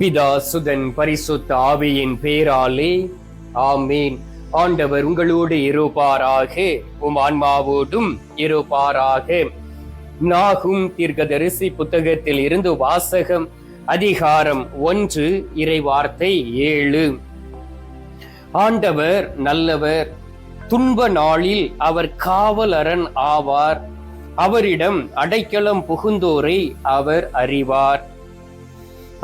பிதா சுதன் பரிசுத்த ஆவியின் பேராலே. ஆமீன். ஆண்டவர் உங்களோடு இருப்பாராக. உம் ஆன்மாவோடும் இருப்பாராக. நாகும் தீர்க்கதரிசி புத்தகத்தில் இருந்து வாசகம் அதிகாரம் ஒன்று இறைவார்த்தை ஏழு. ஆண்டவர் நல்லவர். துன்ப நாளில் அவர் காவலரன் ஆவார். அவரிடம் அடைக்கலம் புகுந்தோரை அவர் அறிவார்.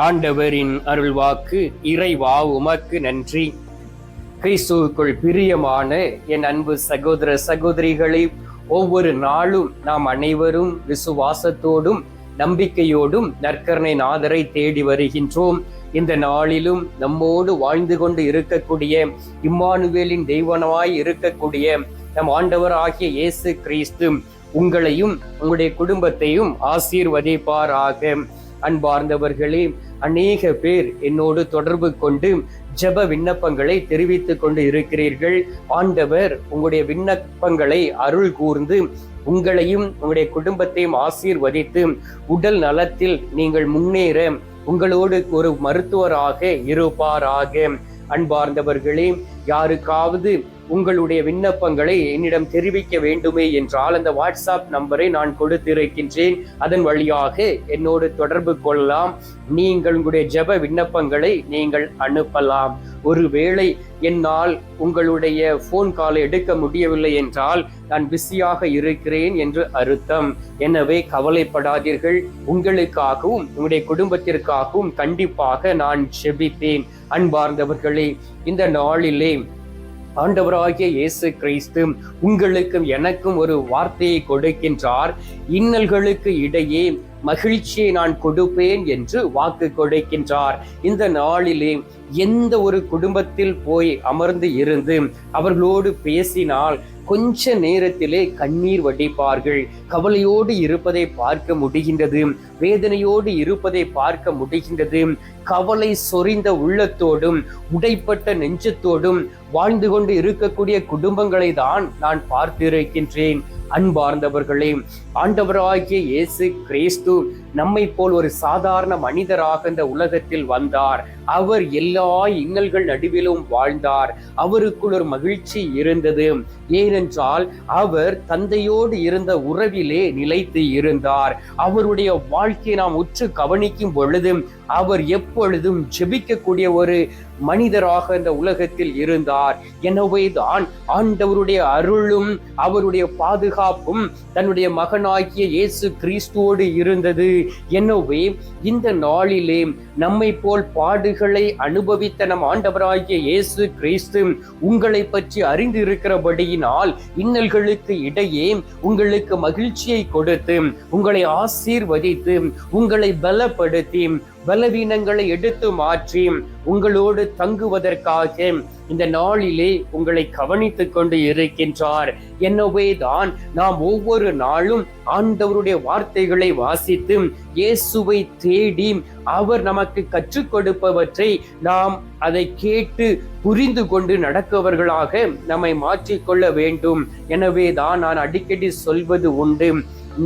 ஆண்டவரின் அருள்வாக்கு இறைவா உமக்கு நன்றி. கிறிஸ்துவுக்குள் பிரியமான என் அன்பு சகோதர சகோதரிகளை ஒவ்வொரு நாளும் நாம் அனைவரும் விசுவாசத்தோடும் நம்பிக்கையோடும் நற்கரணை நாதரை தேடி வருகின்றோம். இந்த நாளிலும் நம்மோடு வாழ்ந்து கொண்டு இருக்கக்கூடிய இம்மானுவேலின் தெய்வனமாய் இருக்கக்கூடிய நம் ஆண்டவர் ஆகிய இயேசு கிறிஸ்து உங்களையும் உங்களுடைய குடும்பத்தையும் ஆசீர்வதிப்பாராக. அன்பார்ந்தவர்களே அநேக பேர் என்னோடு தொடர்பு கொண்டு ஜெப விண்ணப்பங்களை தெரிவித்துக் கொண்டு இருக்கிறீர்கள். ஆண்டவர் உங்களுடைய விண்ணப்பங்களை அருள் கூர்ந்து உங்களையும் உங்களுடைய குடும்பத்தையும் ஆசீர்வதித்து உடல் நலத்தில் நீங்கள் முன்னேற உங்களோடு ஒரு மருத்துவராக இருப்பாராக. அன்பார்ந்தவர்களே யாருக்காவது உங்களுடைய விண்ணப்பங்களை என்னிடம் தெரிவிக்க வேண்டுமே என்றால் அந்த வாட்ஸ்அப் நம்பரை நான் கொடுத்திருக்கின்றேன். அதன் வழியாக என்னோடு தொடர்பு கொள்ளலாம். நீங்கள் உங்களுடைய ஜெப விண்ணப்பங்களை நீங்கள் அனுப்பலாம். ஒருவேளை என்னால் உங்களுடைய ஃபோன் காலை எடுக்க முடியவில்லை என்றால் நான் பிஸியாக இருக்கிறேன் என்று அர்த்தம். எனவே கவலைப்படாதீர்கள். உங்களுக்காகவும் உங்களுடைய குடும்பத்திற்காகவும் கண்டிப்பாக நான் செபிப்பேன் அன்பார்ந்தவர்களே இந்த நாளிலே ஆண்டவராகிய இயேசு கிறிஸ்து உங்களுக்கும் எனக்கும் ஒரு வார்த்தையை கொடுக்கின்றார். இன்னல்களுக்கு இடையே மகிழ்ச்சியை நான் கொடுப்பேன் என்று வாக்கு கொடுக்கின்றார். இந்த நாளிலே எந்த ஒரு குடும்பத்தில் போய் அமர்ந்து இருந்து அவர்களோடு பேசினால் கொஞ்ச நேரத்திலே கண்ணீர் வடிப்பார்கள். கவலையோடு இருப்பதை பார்க்க முடிகின்றது. வேதனையோடு இருப்பதை பார்க்க முடிகின்றது. கவலை சொறிந்த உள்ளத்தோடும் உடைப்பட்ட நெஞ்சத்தோடும் வாழ்ந்து கொண்டு இருக்கக்கூடிய குடும்பங்களை தான் நான் பார்த்திருக்கின்றேன். அன்பார்ந்தவர்களே ஆண்டவராகிய இயேசு கிறிஸ்து நம்மை போல் ஒரு சாதாரண மனிதராக இந்த உலகத்தில் வந்தார். அவர் எல்லா இன்னல்கள் நடுவிலும் வாழ்ந்தார். அவருக்குள் ஒரு மகிழ்ச்சி இருந்தது. ஏன் ஏனென்றால் அவர் தந்தையோடு இருந்த உறவிலே நிலைத்து இருந்தார். அவருடைய வாழ்க்கையை நாம் உற்று கவனிக்கும் பொழுது அவர் எப்பொழுதும் ஜெபிக்கக்கூடிய ஒரு மனிதராக இந்த உலகத்தில் இருந்தார். எனவே தான் ஆண்டவருடைய அருளும் அவருடைய பாதுகாப்பும் தன்னுடைய மகனாகிய இயேசு கிறிஸ்துவோடு இருந்தது. எனவே இந்த நாளிலே நம்மை போல் பாடுகளை அனுபவித்த நம் ஆண்டவராகிய இயேசு கிறிஸ்து உங்களை பற்றி அறிந்து இருக்கிறபடியினால் இன்னல்களுக்கு இடையே உங்களுக்கு மகிழ்ச்சியை கொடுத்து உங்களை ஆசீர்வதித்து உங்களை பலப்படுத்தி பலவீனங்களை எடுத்து மாற்றி உங்களோடு தங்குவதற்காக இந்த நாளிலே உங்களை கவனித்துக் கொண்டு இருக்கின்றார். எனவே தான் நாம் ஒவ்வொரு நாளும் ஆண்டவருடைய வார்த்தைகளை வாசித்து இயேசுவை தேடி அவர் நமக்கு கற்றுக் கொடுப்பவற்றை நாம் அதை கேட்டு புரிந்து கொண்டு நடக்கவர்களாக நம்மை மாற்றிக்கொள்ள வேண்டும். எனவே தான் நான் அடிக்கடி சொல்வது உண்டு.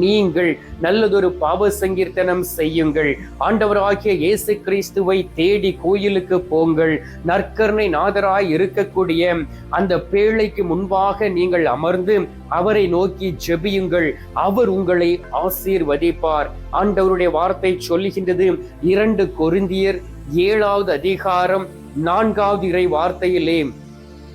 நீங்கள் நல்லதொரு பாவ சங்கீர்த்தனம் செய்யுங்கள். ஆண்டவராகிய இயேசு கிறிஸ்துவை தேடி கோயிலுக்கு போங்கள். நற்கருணை நாதராய் இருக்கக்கூடிய அந்த பேழைக்கு முன்பாக நீங்கள் அமர்ந்து அவரை நோக்கி ஜெபியுங்கள். அவர் உங்களை ஆசீர்வதிப்பார். ஆண்டவருடைய வார்த்தை சொல்லுகின்றது இரண்டு கொருந்தியர் ஏழாவது அதிகாரம் நான்காவது இறை வார்த்தையிலே.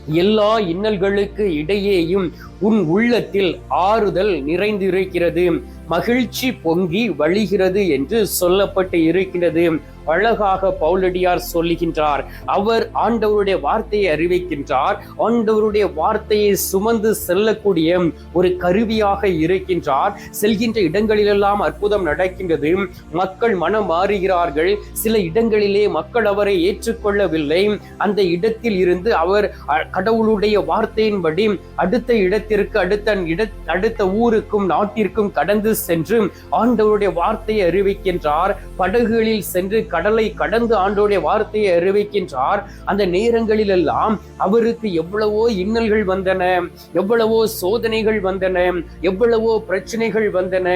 எல்லா இன்னல்களுக்கு இடையேயும் உன் உள்ளத்தில் ஆறுதல் நிறைந்திருக்கிறது. மகிழ்ச்சி பொங்கி வழிகிறது என்று சொல்லப்பட்டு இருக்கிறது அழகாக பவுலடியார் சொல்லுகின்றார். அவர் ஆண்டவருடைய வார்த்தையை அறிவிக்கின்றார். ஆண்டவருடைய வார்த்தையை சுமந்து செல்லக்கூடிய ஒரு கருவியாக இருக்கின்றார். செல்கின்ற இடங்களிலெல்லாம் அற்புதம் நடக்கின்றது. மக்கள் மனம் மாறுகிறார்கள். சில இடங்களிலே மக்கள் அவரை ஏற்றுக்கொள்ளவில்லை. அந்த இடத்தில் இருந்து அவர் கடவுளுடைய வார்த்தையின்படி அடுத்த இடத்திற்கு அடுத்த இட அடுத்த ஊருக்கும் நாட்டிற்கும் கடந்து சென்று ஆண்டவருடைய வார்த்தையை அறிவிக்கின்றார். படகுகளில் சென்று கடலை கடந்து ஆண்டோடைய வார்த்தையை அறிவிக்கின்றார். அந்த நேரங்களில் எல்லாம் அவருக்கு எவ்வளவோ இன்னல்கள் வந்தன எவ்வளவோ சோதனைகள் வந்தன எவ்வளவோ பிரச்சனைகள் வந்தன.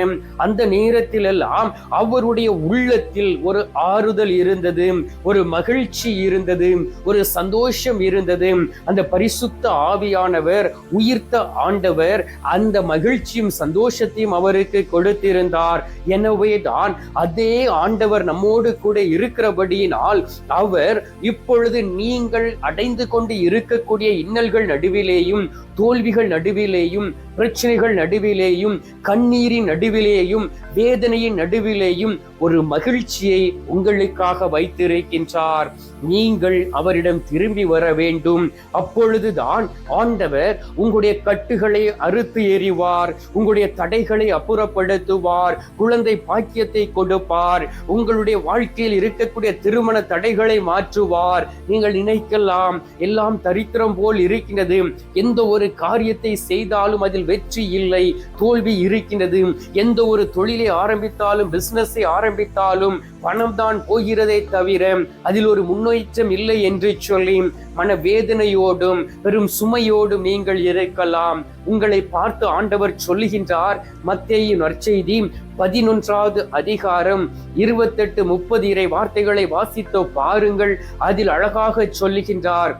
அந்த நேரத்தில் எல்லாம் அவருடைய உள்ளத்தில் ஒரு ஆறுதல் இருந்தது ஒரு மகிழ்ச்சி இருந்தது ஒரு சந்தோஷம் இருந்தது. அந்த பரிசுத்த ஆவியானவர் உயிர்த்த ஆண்டவர் அந்த மகிழ்ச்சியும் சந்தோஷத்தையும் அவருக்கு கொடுத்திருந்தார். எனவே தான் அதே ஆண்டவர் நம்மோடு கூட இருக்கிறபடியினால் அவர் இப்பொழுது நீங்கள் அடைந்து கொண்டு இருக்கக்கூடிய இன்னல்கள் நடுவிலேயும் தோல்விகள் நடுவிலேயும் பிரச்சனைகள் நடுவிலேயும் கண்ணீரின் நடுவிலேயும் வேதனையின் நடுவிலேயும் ஒரு மகிழ்ச்சியை உங்களுக்காக வைத்திருக்கின்றார். நீங்கள் அவரிடம் திரும்பி வர வேண்டும். அப்பொழுதுதான் ஆண்டவர் உங்களுடைய கட்டுகளை அறுத்து எறிவார். உங்களுடைய தடைகளை அப்புறப்படுத்துவார். குழந்தை பாக்கியத்தை கொடுப்பார். உங்களுடைய வாழ்க்கையில் இருக்கக்கூடிய திருமண தடைகளை மாற்றுவார். நீங்கள் நினைக்கலாம் எல்லாம் தரித்திரம் போல் இருக்கின்றது. எந்த ஒரு ஒரு காரியத்தை செய்தாலும் அதில் வெற்றி இல்லை. தோல்வி இருக்கின்றது. எந்த ஒரு தொழிலை ஆரம்பித்தாலும் பிசினஸை ஆரம்பித்தாலும் பணம் தான் போகிறதே தவிர அதில் ஒரு முன்னேற்றம் இல்லை என்று சொல்லி மன வேதனையோடும் பெரும் சுமையோடும் நீங்கள் இருக்கலாம். உங்களை பார்த்து ஆண்டவர் சொல்லுகின்றார் மத்தேயின் நற்செய்தி பதினொன்றாவது அதிகாரம் இருபத்தெட்டு முப்பது இறை வார்த்தைகளை வாசித்தோ பாருங்கள். அதில் அழகாக சொல்லுகின்றார்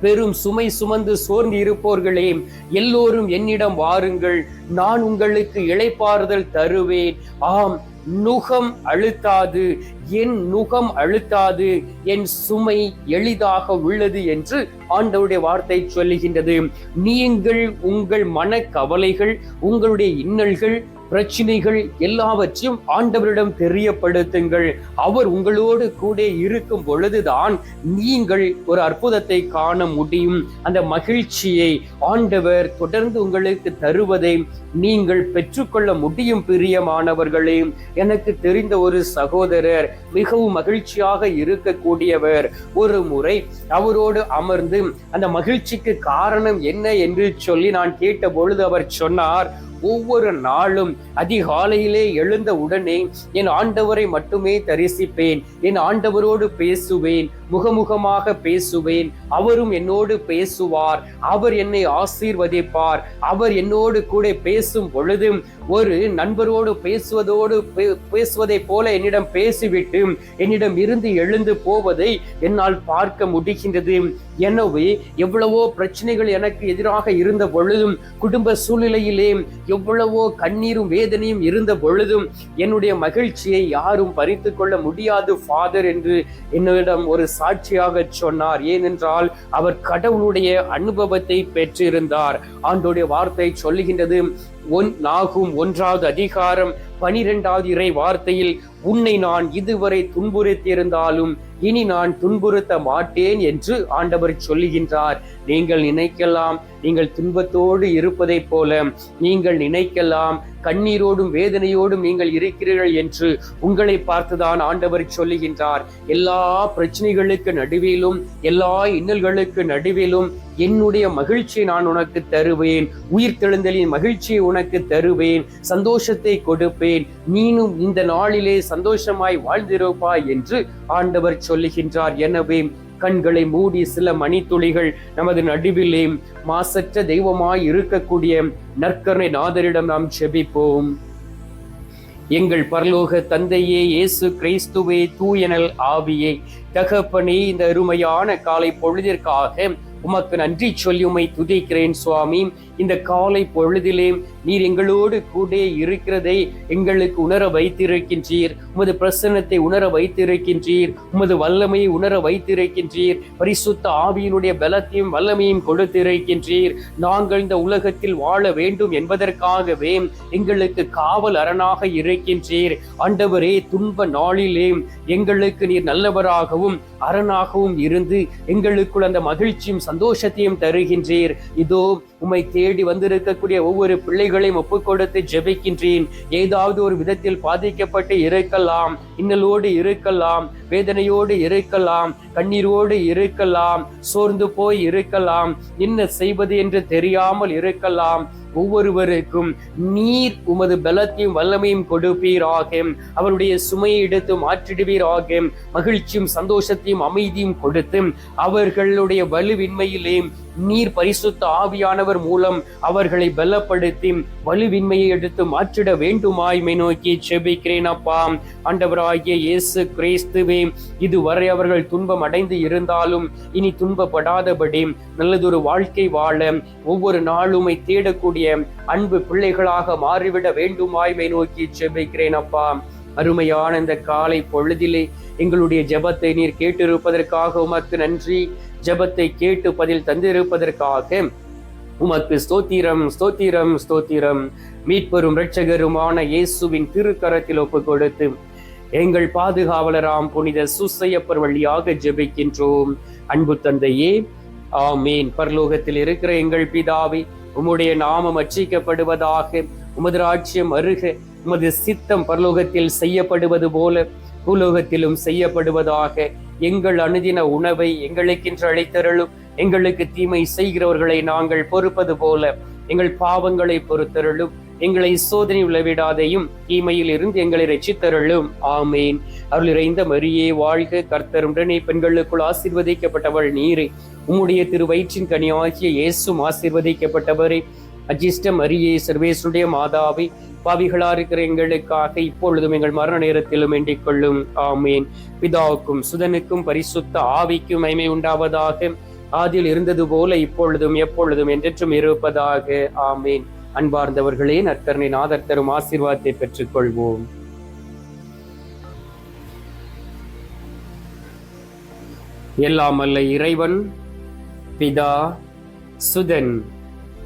பெரும் சுமை சுமந்து சோர்ந்து இருப்போர்களே எல்லோரும் என்னிடம் வாருங்கள். நான் உங்களுக்கு இளைப்பாறுதல் தருவேன். ஆம் நுகம் அழுத்தாது என் நுகம் அழுத்தாது என் சுமை எளிதாக உள்ளது என்று ஆண்டவருடைய வார்த்தை சொல்லுகின்றது. நீங்கள் உங்கள் மன கவலைகள் உங்களுடைய இன்னல்கள் பிரச்சனைகள் எல்லாவற்றையும் ஆண்டவரிடம் தெரியப்படுத்துங்கள். அவர் உங்களோடு கூட இருக்கும் பொழுதுதான் நீங்கள் ஒரு அற்புதத்தை காண முடியும். அந்த மகிழ்ச்சியை ஆண்டவர் தொடர்ந்து உங்களுக்கு தருவதை நீங்கள் பெற்றுக்கொள்ள முடியும் பிரியமானவர்களே. எனக்கு தெரிந்த ஒரு சகோதரர் மிகவும் மகிழ்ச்சியாக இருக்கக்கூடியவர். ஒரு முறை அவரோடு அமர்ந்து அந்த மகிழ்ச்சிக்கு காரணம் என்ன என்று சொல்லி நான் கேட்ட பொழுது அவர் சொன்னார் ஒவ்வொரு நாளும் அதிகாலையிலே எழுந்த உடனே என் ஆண்டவரை மட்டுமே தரிசிப்பேன். என் ஆண்டவரோடு பேசுவேன். முகமுகமாக பேசுவேன். அவரும் என்னோடு பேசுவார். அவர் என்னை ஆசீர்வதிப்பார். அவர் என்னோடு கூட பேசும் பொழுது ஒரு நண்பரோடு பேசுவதோடு பேசுவதை போல என்னிடம் பேசிவிட்டு என்னிடம் இருந்து எழுந்து போவதை என்னால் பார்க்க முடிகின்றது. எனவே எவ்வளவோ பிரச்சனைகள் எனக்கு எதிராக இருந்த பொழுதும் குடும்ப சூழ்நிலையிலே எவ்வளவோ கண்ணீரும் வேதனையும் இருந்த பொழுதும் என்னுடைய மகிழ்ச்சியை யாரும் பறித்து கொள்ள முடியாது ஃபாதர் என்று என்னிடம் ஒரு சாட்சியாக சொன்னார். ஏனென்றால் அவர் கடவுளுடைய அனுபவத்தை பெற்றிருந்தார். ஆண்டோடைய வார்த்தை சொல்லுகின்றது ஒன் நாகும் ஒன்றாவது அதிகாரம் பனிரெண்டாவது இறை வார்த்தையில் உன்னை நான் இதுவரை துன்புறுத்தியிருந்தாலும் இனி நான் துன்புறுத்த மாட்டேன் என்று ஆண்டவர் சொல்லுகின்றார். நீங்கள் நினைக்கலாம் நீங்கள் துன்பத்தோடு இருப்பதைப் போல நீங்கள் நினைக்கலாம் கண்ணீரோடும் வேதனையோடும் நீங்கள் இருக்கிறீர்கள் என்று உங்களை பார்த்துதான் ஆண்டவர் சொல்லுகின்றார். எல்லா பிரச்சனைகளுக்கு நடுவிலும் எல்லா இன்னல்களுக்கு நடுவிலும் என்னுடைய மகிழ்ச்சியை நான் உனக்கு தருவேன். உயிர் தெழுந்தலின் மகிழ்ச்சியை உனக்கு தருவேன். சந்தோஷத்தை கொடுப்பேன். நீனும் இந்த நாளிலே சந்தோஷமாய் வாழ்ந்திருப்பாய் என்று ஆண்டவர் சொல்லுகின்றார். எனவே கண்களை மூடி சில மணித்துளிகள் நமது நடுவிலே மாசற்ற தெய்வமாய் இருக்கக்கூடிய நற்கருணை நாதரிடம் நாம் செபிப்போம். எங்கள் பரலோக தந்தையே இயேசு கிறிஸ்துவே தூயனல் ஆவியே தகப்பனே இந்த அருமையான காலை பொழுதிற்காக உமக்கு நன்றி சொல்லி உமை துதிக்கிறேன் சுவாமி. இந்த காலை பொழுதிலே நீர் எங்களோடு கூட இருக்கிறதை எங்களுக்கு உணர வைத்திருக்கின்றீர். உமது பிரசன்னத்தை உணர வைத்திருக்கின்றீர். உமது வல்லமையை உணர வைத்திருக்கின்றீர். பரிசுத்த ஆவியினுடைய பலத்தையும் வல்லமையும் கொடுத்திருக்கின்றீர். நாங்கள் இந்த உலகத்தில் வாழ வேண்டும் என்பதற்காகவே எங்களுக்கு காவல் அரணாக இருக்கின்றீர். ஆண்டவரே துன்ப நாளிலே எங்களுக்கு நீர் நல்லவராகவும் அரணாகவும் இருந்து எங்களுக்குள் அந்த மகிழ்ச்சியும் சந்தோஷத்தையும் தருகின்றீர். இதோ உம்மை தேடி வந்திருக்கக்கூடிய ஒவ்வொரு பிள்ளைகளையும் ஒப்புக்கொடுத்து ஜெபிக்கின்றேன். ஏதாவது ஒரு விதத்தில் பாதிக்கப்பட்டு இருக்கலாம் இன்னலோடு இருக்கலாம் வேதனையோடு இருக்கலாம் கண்ணீரோடு இருக்கலாம் சோர்ந்து போய் இருக்கலாம் என்ன செய்வது என்று தெரியாமல் இருக்கலாம். ஒவ்வொருவருக்கும் நீர் உமது பலத்தையும் வல்லமையும் கொடுப்பீராக. அவருடைய சுமையை எடுத்து மாற்றிடுவீராக. மகிழ்ச்சியும் சந்தோஷத்தையும் அமைதியும் கொடுத்து அவர்களுடைய வலுவின்மையிலே நீர் பரிசுத்த ஆவியானவர் மூலம் அவர்களை பலப்படுத்தி வலுவின்மையை எடுத்து மாற்றிட வேண்டுமாய்மை நோக்கி செபிக்கிறேன் அப்பா. ஆண்டவராகிய இயேசு கிறிஸ்துவே இதுவரை அவர்கள் துன்பம் அடைந்து இருந்தாலும் இனி துன்பப்படாதபடி நல்லதொரு வாழ்க்கை வாழ ஒவ்வொரு நாளுமை தேடக்கூடிய அன்பு பிள்ளைகளாக மாறிவிட வேண்டுமாய்மை நோக்கி செபிக்கிறேன் அப்பா. அருமையான இந்த காலை பொழுதிலே எங்களுடைய ஜெபத்தை நீர் கேட்டிருப்பதற்காக உமக்கு நன்றி. ஜெபத்தை கேட்டு பதில் தந்திருப்பதற்காக உமக்கு ஸ்தோத்திரம் ஸ்தோத்திரம் ஸ்தோத்திரம். மீட்பெரும் இரட்சகருமான இயேசுவின் திருக்கரத்தில் ஒப்பு கொடுத்து எங்கள் பாதுகாவலராம் புனித சுசையப்பர் வழியாக ஜெபிக்கின்றோம். அன்பு தந்தையே ஆமீன். பரலோகத்தில் இருக்கிற எங்கள் பிதாவை உம்முடைய நாமம் அச்சிக்கப்படுவதாக உமது ராஜ்யம் அருக உமது சித்தம் பரலோகத்தில் செய்யப்படுவது போல பூலோகத்திலும் செய்யப்படுவதாக எங்கள் அனுதின உணவை எங்களுக்கென்று அழைத்தருளும் எங்களுக்கு தீமை செய்கிறவர்களை நாங்கள் பொறுப்பது போல எங்கள் பாவங்களை பொறுத்தருளும். எங்களை சோதனை விளைவிடாதையும் தீமையில் இருந்து எங்களை ரச்சித்தருளும் ஆமேன். அருள் இறைந்த மரியே வாழ்க கர்த்தருடனே பெண்களுக்குள் ஆசிர்வதிக்கப்பட்டவள் நீரை. உம்முடைய திரு வயிற்றின் கனியாகிய இயேசும் ஆசிர்வதிக்கப்பட்டவரே. அஜிஷ்ட மரியே சர்வேசுடைய மாதாவை பாவிகளா இருக்கிற எங்களுக்காக இப்பொழுதும் எங்கள் மரண நேரத்திலும் வேண்டிக் கொள்ளும். ஆமேன். பிதாவுக்கும் சுதனுக்கும் பரிசுத்த ஆவிக்கும் மைமை உண்டாவதாக ஆதியில் இருந்தது போல இப்பொழுதும் எப்பொழுதும் என்றென்றும் இருப்பதாக. ஆமேன். அன்பார்ந்தவர்களே நற்கரணை நாதர் தரும் ஆசீர்வாதத்தை பெற்றுக்கொள்வோம். எல்லாம் அல்ல இறைவன் பிதா சுதன்.